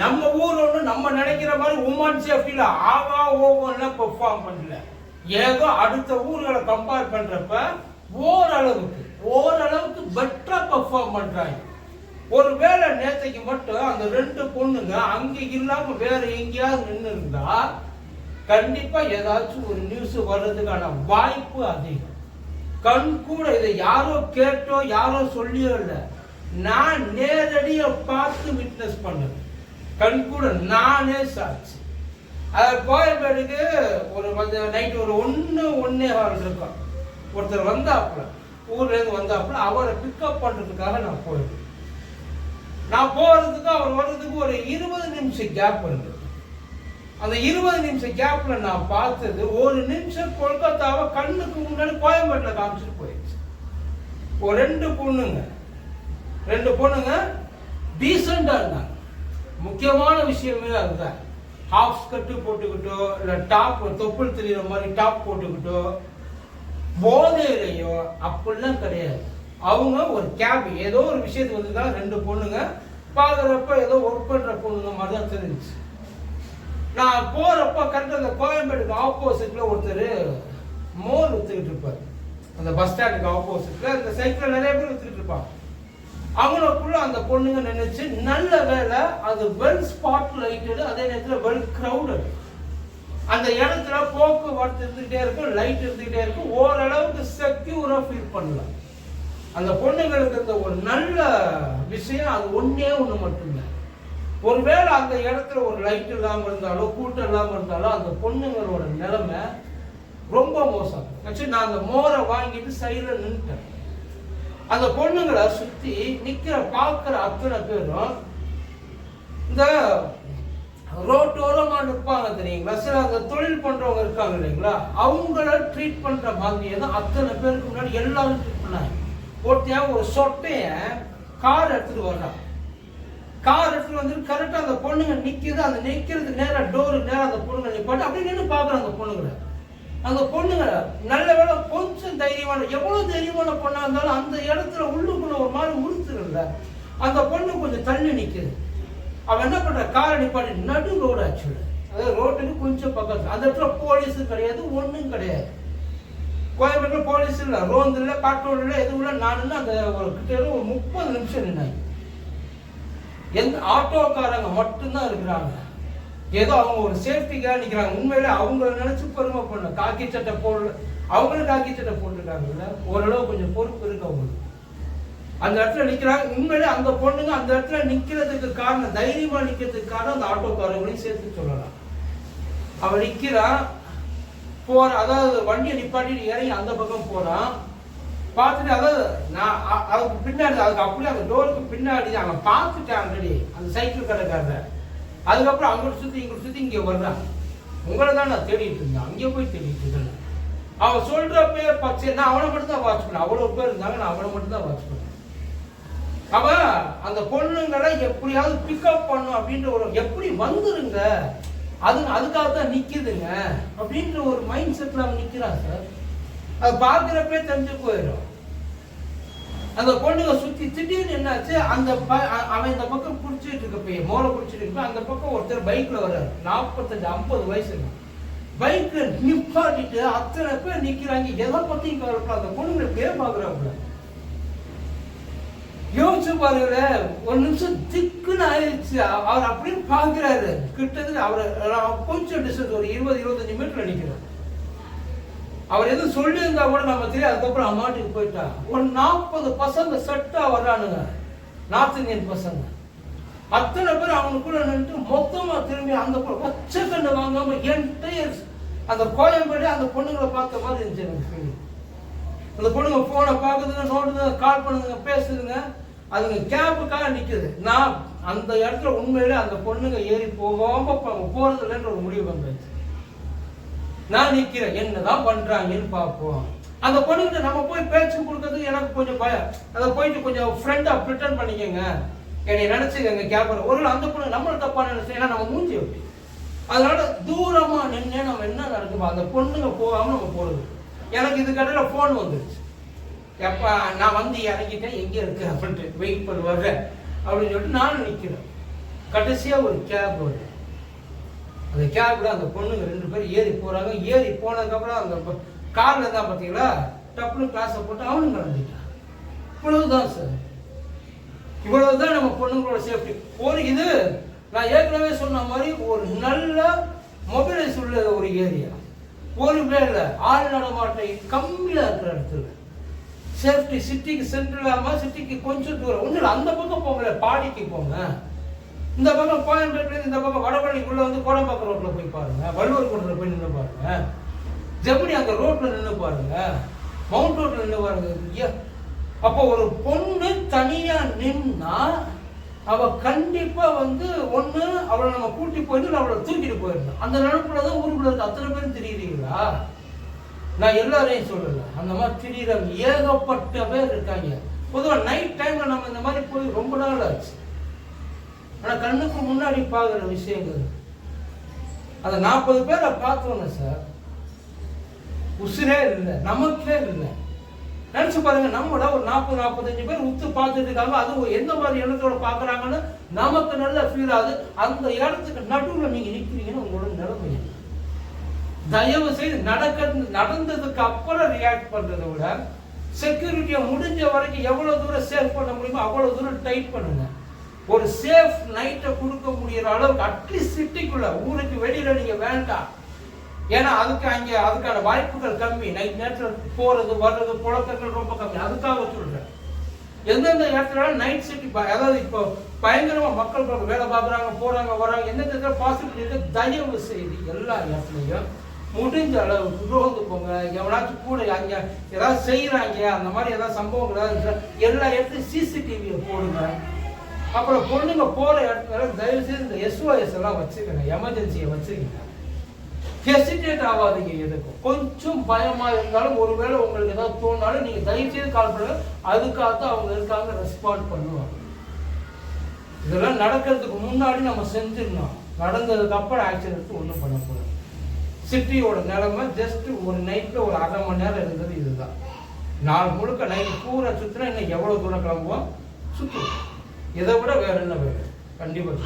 நம்ம ஊர் ஒன்று நம்ம நினைக்கிற மாதிரி உமன் சேஃப்டியில் ஆவா ஓவன்லாம் பெர்ஃபார்ம் பண்ணல. ஏதோ அடுத்த ஊர்களை கம்பேர் பண்ணுறப்ப ஓரளவுக்கு ஓரளவுக்கு பெட்டராக பெர்ஃபார்ம் ஒரு ஒருவேளை நேத்தைக்கு மட்டும் அந்த ரெண்டு பொண்ணுங்க அங்கே இல்லாமல் வேற எங்கேயாவது நின்று இருந்தா கண்டிப்பாக ஏதாச்சும் ஒரு நியூஸ் வர்றதுக்கான வாய்ப்பு அதிகம். கண் கூட இதை யாரோ கேட்டோ யாரோ சொல்லியோ இல்லை. நான் நேரடியாக பார்த்து விட்னஸ் பண்ணுறேன் கண் கூட நானே சாட்சி. அது கோயம்பேடுக்கு ஒரு கொஞ்சம் நைட் ஒரு ஒன்று ஒன்றே ஹால் இருக்கும். ஒருத்தர் வந்தாப்புல ஊர்லேருந்து வந்தாப்புல அவரை பிக்கப் பண்ணுறதுக்காக நான் போயிடுவேன் நான் போகிறதுக்கு அவர் வர்றதுக்கு ஒரு இருபது நிமிஷம் கேப் இருந்தது அந்த இருபது நிமிஷம் கேப்ல நான் பார்த்தது ஒரு நிமிஷம் கொல்கத்தாவை கண்ணுக்கு முன்னாடி கோயம்பேட்டில் காமிச்சிட்டு போயிடுச்சு. ஒரு ரெண்டு பொண்ணுங்க. ரெண்டு பொண்ணுங்க டீசெண்டாக இருந்தாங்க. முக்கியமான விஷயமே அதுதான். ஹாஃப் ஸ்கர்ட்டு போட்டுக்கிட்டோ இல்லை டாப் தொப்புள் தெரியுற மாதிரி டாப் போட்டுக்கிட்டோ போதையிலையோ அப்படிலாம் கிடையாது. அவங்க ஒரு கேப் ஏதோ ஒரு விஷயத்துக்கு வந்து ரெண்டு பொண்ணுங்க பார்க்குறப்ப ஏதோ ஒர்க் பண்ணுற பொண்ணுங்க மாதிரி தான் தெரிஞ்சுச்சு. நான் போகிறப்ப கரெக்டாக அந்த கோயம்பேடுக்கு ஆப்போசிட்டில் ஒருத்தர் மோர் விற்றுக்கிட்டு இருப்பார். அந்த பஸ் ஸ்டாண்டுக்கு ஆப்போசிட்டில் அந்த சைக்கிள் நிறைய பேர் விற்றுக்கிட்டு இருப்பாங்க. அவங்களுக்குள்ள அந்த பொண்ணுங்க நினைச்சு நல்ல வேலை அது வெல் ஸ்பாட் லைட்டடு அதே நேரத்தில் வெல் க்ரௌடட் அந்த இடத்துல போக்குவரத்து இருந்துகிட்டே இருக்கும் லைட் இருந்துகிட்டே இருக்கும் ஓரளவுக்கு செக்யூரா ஃபீல் பண்ணலாம். அந்த பொண்ணுங்களுக்கு இருந்த ஒரு நல்ல விஷயம் அது ஒண்ணே ஒன்று மட்டும்தான். ஒருவேளை அந்த இடத்துல ஒரு லைட் இல்லாமல் இருந்தாலோ கூட்டம் இல்லாமல் இருந்தாலோ அந்த பொண்ணுங்களோட நிலைமை ரொம்ப மோசம். ஆக்சுவலி நான் அந்த மோரை வாங்கிட்டு சைடில் நின்றுட்டேன் அந்த பொண்ணுங்களை சுத்தி நிக்கிற பார்க்கிற அத்தனை பேரும் இந்த ரோட்டோரமாக நிற்பாங்க தெரியுங்களா? சில அந்த தொழில் பண்றவங்க இருக்காங்க இல்லைங்களா? அவங்கள ட்ரீட் பண்ற மாதிரியே தான் அத்தனை பேருக்கு முன்னாடி எல்லாரும் ட்ரீட் பண்ணாங்க. ஒருத்தன் ஒரு சொட்டைய கார் எடுத்துட்டு வர்றான். கார் எடுத்துட்டு வந்து கரெக்டாக அந்த பொண்ணுங்க நிற்கிது அந்த நிக்கிறது நேரா டோருக்கு நேராக அந்த பொண்ணுங்க நிற்பாட்டு அப்படியே நின்று பாக்குறாங்க அந்த பொண்ணுங்களை. அந்த பொண்ணுங்களை நல்ல வேலை தைரியமான எவ்வளவு தைரியமான பொண்ணா இருந்தாலும் அந்த இடத்துல உள்ளுக்குள்ள ஒரு மாதிரி உறுத்துறல அந்த பொண்ணு கொஞ்சம் தள்ளி நிக்குது. அவன் என்ன பண்ற? காரை நிப்பாட்டி நடு ரோடு ஆக்சுவலி அதாவது ரோட்டுக்கு கொஞ்சம் பக்கத்தில். அந்த இடத்துல போலீஸும் கிடையாது ஒன்றும் கிடையாது. கோயம்பேட்டில் போலீஸ் இல்லை ரோந்து இல்லை பாட்டோடு இல்லை எதுவும் இல்லை. நான் அந்த ஒரு கிட்ட ஒரு முப்பது நிமிஷம் நின்னாங்க. எந்த ஆட்டோக்காரங்க மட்டும்தான் இருக்கிறாங்க. ஏதோ அவங்க ஒரு சேஃப்டிக்காக நிற்கிறாங்க உண்மையில அவங்கள நினைச்சு பெருமை பண்ணணும் காக்கி சட்டை போடல அவங்களும் காக்கி சட்டை போட்டிருக்காங்கல்ல? ஓரளவு கொஞ்சம் பொறுப்பு இருக்கு அவங்களுக்கு. அந்த இடத்துல நிற்கிறாங்க உண்மையிலே அந்த பொண்ணுங்க அந்த இடத்துல நிற்கிறதுக்கு காரணம் தைரியமா நிற்கிறதுக்கு காரணம் அந்த ஆட்டோக்காரங்களையும் சேர்த்து சொல்லலாம். அவ நிற்கிறான் போற அதாவது வண்டியை நிப்பாட்டிட்டு இறங்கி அந்த பக்கம் போறான். பார்த்துட்டு அதாவது நான் அதுக்கு பின்னாடி அதுக்கு அப்படியே அந்த டோருக்கு பின்னாடி அவன் பார்த்துட்டேன் ஆல்ரெடி அந்த சைக்கிள் கடைக்காரரை அதுக்கப்புறம் அங்கிட்டு சுற்றி இங்கிட்டு சுற்றி இங்கே வர்றாங்க உங்களை தான் நான் தேடிட்டு இருந்தேன். அங்கே போய் தேடிட்டு இருந்தேன் அவன் சொல்றப்பே பச்சை. நான் அவனை மட்டும் தான் வாட்ச் பண்ணேன். அவ்வளோ பேர் இருந்தாங்க. நான் அவனை மட்டும் தான் வாட்ச் பண்ணேன். அவன் அந்த பொண்ணுங்களை எப்படியாவது பிக்கப் பண்ணும் அப்படின்ற ஒரு எப்படி வந்துருங்க? அது அதுக்காக தான் நிற்கிதுங்க அப்படின்ற ஒரு மைண்ட் செட்டில் அவன் நிற்கிறான் சார் அது பார்க்குறப்பே தெரிஞ்சு போயிடும். அந்த பொண்ணுங்க சுத்தி திடீர்னு என்னாச்சு அந்த ப- அவன் இந்த பக்கம் குடிச்சிட்டு இருக்க பையன் மோரை குடிச்சிட்டு இருக்க அந்த பக்கம் ஒருத்தர் பைக்ல வர்றாரு. நாற்பத்தஞ்சு ஐம்பது வயசு பைக்ல நிப்பாட்டிட்டு அத்தனை பேர் நிக்கிறாங்க. எதை பத்தியும் கவலைப்பட அந்த பொண்ணுங்களை பேர் பாக்குறாப்புல? யோசிச்சு பாருங்க ஒரு நிமிஷம் திக்குன்னு ஆயிடுச்சு. அவர் அப்படியே பாக்குறாரு. கிட்டத்தட்ட அவர் கொஞ்சம் டிஸ்டன்ஸ் ஒரு இருபது இருபத்தஞ்சு மீட்டர் நிக்கிறார். அவர் எதுவும் சொல்லியிருந்தா கூட நம்ம தெரியும் அதுக்கப்புறம் அம்மாட்டுக்கு போயிட்டா. ஒரு நாற்பது பசங்க செட்டாக வர்றானுங்க. நார்த் இந்தியன் பசங்க. அத்தனை பேர் அவனுக்குள்ள நின்று மொத்தமாக திரும்பி அந்த பொ- பச்சை கண்ணு வாங்காம என்டையர் அந்த கோயம்பேடு அந்த பொண்ணுங்களை பார்த்த மாதிரி இருந்துச்சு எனக்கு அந்த பொண்ணுங்க போனை பார்க்குதுங்க நோடுதுங்க கால் பண்ணுதுங்க பேசுதுங்க. அதுங்க கேப்புக்காக நிற்குது நான் அந்த இடத்துல உண்மையிலே அந்த பொண்ணுங்க ஏறி போகாமல் போ- இல்லைன்ற ஒரு முடிவு வந்துச்சு நான் நிற்கிறேன் என்னதான் பண்றாங்கன்னு பார்ப்போம். அந்த பொண்ணுகிட்ட நம்ம போய் பேச்சு கொடுக்கறதுக்கு எனக்கு கொஞ்சம் பயம் அதை போயிட்டு கொஞ்சம் ஃப்ரெண்டாக ப்ரிட்டன் பண்ணிக்கோங்க. என்னை நினைச்சுக்கங்க கேப்பர் ஒரு அந்த பொண்ணு நம்மளை தப்பாக நினைச்சு ஏன்னா நம்ம மூஞ்சி அப்படி. அதனால தூரமாக நின்று நம்ம என்ன நடக்குமோ அந்த பொண்ணுங்க போகாம நம்ம போகிறது எனக்கு இதுக்கடையில் ஃபோன் வந்துருச்சு. எப்ப நான் வந்து இறங்கிட்டேன் எங்கே இருக்கு? அப்படின்ட்டு வெயிட் பண்ணுவாரு அப்படின்னு சொல்லிட்டு நானும் நிற்கிறேன் கடைசியாக ஒரு கேப் வருது. அந்த கேப்ல அந்த பொண்ணுங்க ரெண்டு பேரும் ஏறி போகிறாங்க ஏறி போனதுக்கப்புறம் அந்த காரில் தான் பார்த்தீங்களா டப்புனு கிளாஸை போட்டு அவனும் கிளம்பிட்டான் இவ்வளவுதான் சார் இவ்வளவுதான் நம்ம பொண்ணுங்களோட சேஃப்டி ஒரு இது நான் ஏற்கனவே சொன்ன மாதிரி ஒரு நல்ல மொபைலைஸ் உள்ள ஒரு ஏரியா ஒரு பேரில் ஆள் நடமாட்டை கம்மியாக இருக்கிற இடத்துல. சேஃப்டி சிட்டிக்கு சென்ட்ரல் சிட்டிக்கு கொஞ்சம் தூரம். ஒன்றும் இல்லை அந்த பக்கம் போகல பாடிக்கு போங்க. இந்த பக்கம் கோயம்பேட்டில் இந்த பக்கம் வடபழனிக்குள்ளே வந்து கோடம்பாக்கம் ரோட்டில் போய் பாருங்க. வள்ளுவர் கோட்டில் போய் நின்று பாருங்க. ஜெமினி அந்த ரோட்டில் நின்று பாருங்க. மவுண்ட் ரோட்டில் நின்று பாருங்க. ஐயா அப்போ ஒரு பொண்ணு தனியாக நின்னா அவள் கண்டிப்பாக வந்து ஒன்று அவளை நம்ம கூட்டி போயிட்டு அவளை தூக்கிட்டு போயிடணும். அந்த நினைப்புல தான் ஊருக்குள்ள இருக்க அத்தனை பேரும் தெரியுறீங்களா? நான் எல்லாரையும் சொல்லல. அந்த மாதிரி திடீர ஏகப்பட்ட பேர் இருக்காங்க. பொதுவாக நைட் டைமில் நம்ம இந்த மாதிரி போய் ரொம்ப நாள் ஆச்சு. ஆனால் கண்ணுக்கு முன்னாடி பார்க்குற விஷயங்கள். அந்த நாற்பது பேரை பார்த்தோன்னு சார். உசுரே இல்லை நமக்கே இல்லை. நினச்சி பாருங்க நம்மள ஒரு நாற்பது நாற்பத்தஞ்சு பேர் உத்து பார்த்துட்டு இருக்காங்க. அது எந்த மாதிரி இடத்தோட பார்க்குறாங்கன்னு நமக்கு நல்ல ஃபீல் ஆகுது அந்த இடத்துக்கு நடுவில் நீங்கள் நிற்கிறீங்கன்னு உங்களோட நிலைமை தயவு செய்து நடக்க நடந்ததுக்கு அப்புறம் ரியாக்ட் பண்ணுறதை விட செக்யூரிட்டியை முடிஞ்ச வரைக்கும் எவ்வளோ தூரம் சேவ் பண்ண முடியுமோ அவ்வளோ தூரம் டைட் பண்ணுங்கள் ஒரு சேஃப் நைட்டை கொடுக்க முடியற அளவுக்கு அட்லீஸ்ட் சிட்டிக்குள்ள ஊருக்கு வெளியில நீங்க வேண்டாம். ஏன்னா அதுக்கு அங்கே அதுக்கான வாய்ப்புகள் கம்மி. நைட் நேரத்தில் போறது வர்றது புழக்கங்கள் ரொம்ப கம்மி. அதுக்காக சொல்றேன். எந்தெந்த இடத்துல நைட் சிட்டி அதாவது இப்போ பயங்கரமா மக்கள் வேலை பார்க்குறாங்க போறாங்க வராங்க எந்தெந்த இடத்துல பாசிபிலிட்டி தயவு செய்து எல்லா இடத்துலையும் முடிஞ்ச அளவுக்கு ரோந்து போங்க. எவனாச்சும் கூட அங்கே ஏதாவது செய்கிறாங்க அந்த மாதிரி ஏதாவது சம்பவங்கள் ஏதாவது எல்லா இடத்துலையும் சிசிடிவியை போடுங்க. அப்புறம் பொண்ணுங்க போற இடத்துல தயவு செய்து இந்த எஸ்ஓஎஸ் எல்லாம் வச்சுக்கோங்க எமர்ஜென்சியை வச்சுக்கோங்க. ஹெசிடேட் ஆகாதீங்க எதுக்கும். கொஞ்சம் பயமா இருந்தாலும் ஒருவேளை உங்களுக்கு ஏதாவது தோணாலும் நீங்க தயவு செய்து கால் பண்ணுங்க. அதுக்காக தான் அவங்க இருக்காங்க ரெஸ்பாண்ட் பண்ணுவாங்க. இதெல்லாம் நடக்கிறதுக்கு முன்னாடி நம்ம செஞ்சிடணும். நடந்ததுக்கு அப்புறம் ஆக்ஷன் எடுத்து ஒன்றும் பண்ணக்கூடாது சிட்டியோட நிலைமை ஜஸ்ட் ஒரு நைட்ல ஒரு அரை மணி நேரம் இருந்தது இதுதான். நாள் முழுக்க நைட் பூரா சுத்தினா இன்னும் எவ்வளவு தூரம் கிளம்புவோம்? சுற்றுவோம் இதை விட வேற? என்ன வேறு கண்டிப்பாக